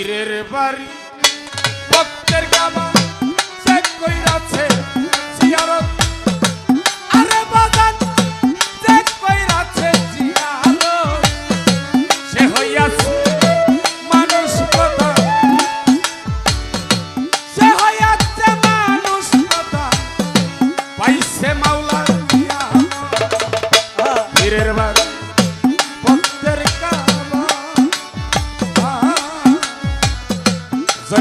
irerebari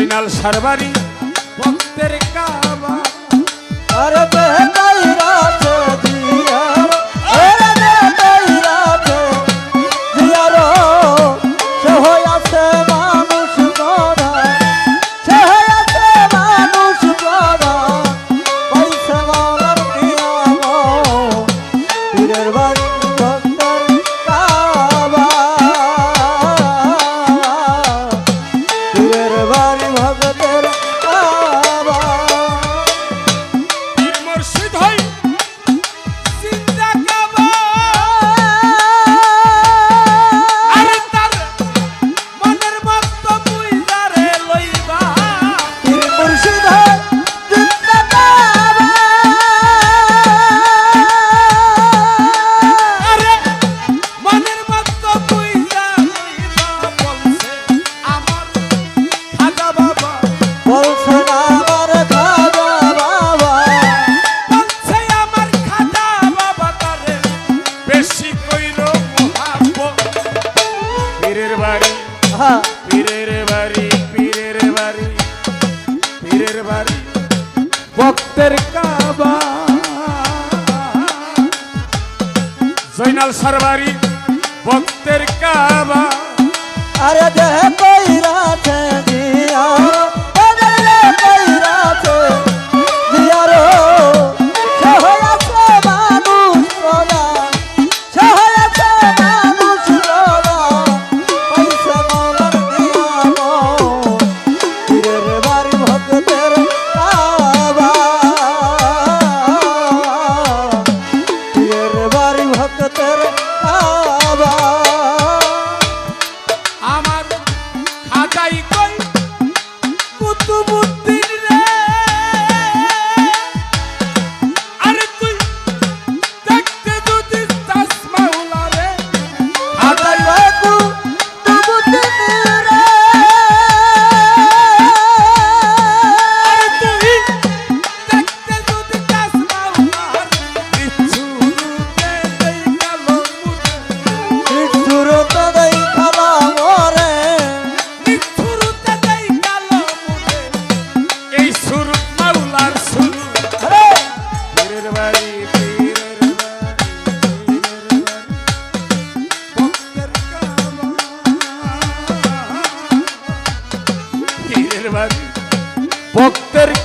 original সারবারি। কথা পীরের বাড়ি পীরের বাড়ি পীরের বাড়ি। ভক্তের কাবা। জৈনাল আরে দেহ কইরা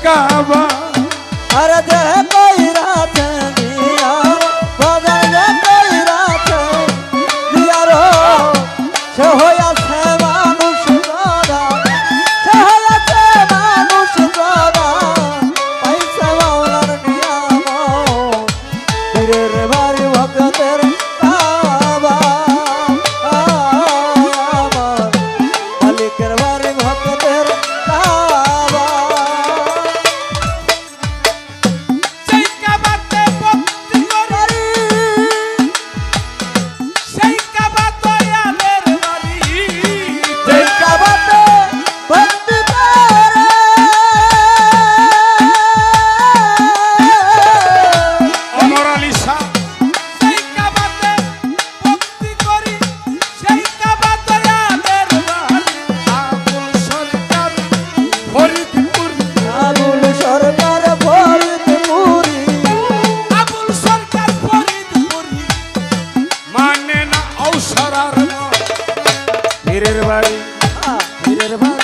কাবা। আর দেহ কই hermano.